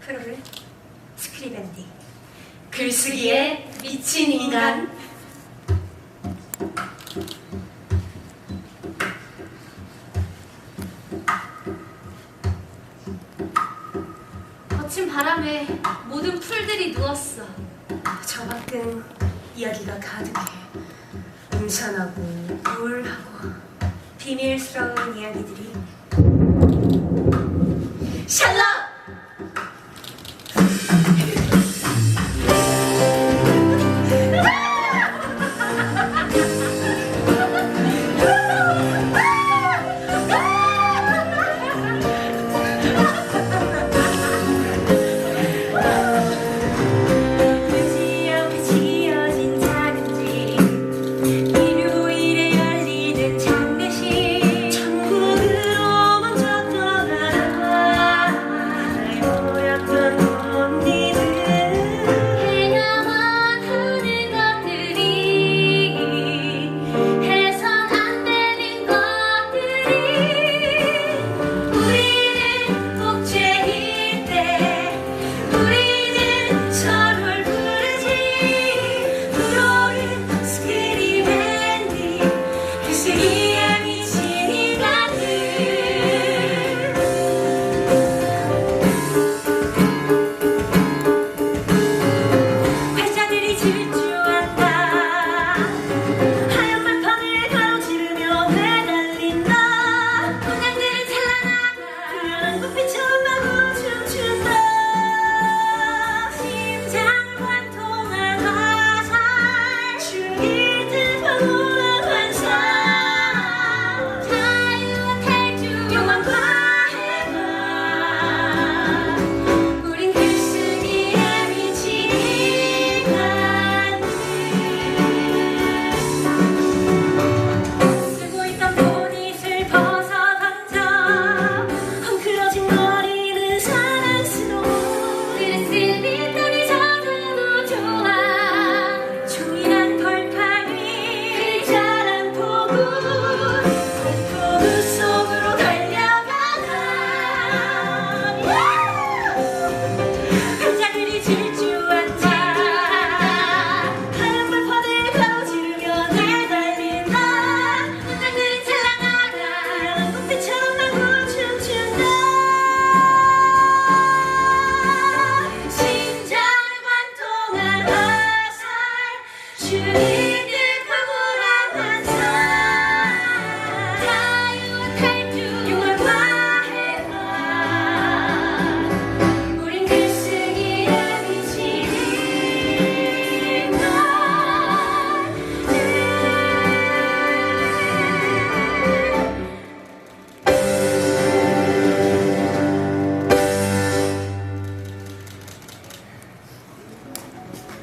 프로를 스크리밴디 글쓰기에 미친 인간. 거친 바람에 모든 풀들이 누웠어. 저 밖은 이야기가 가득해 음산하고 우울하고 비밀스러운 이야기들이 샬럿!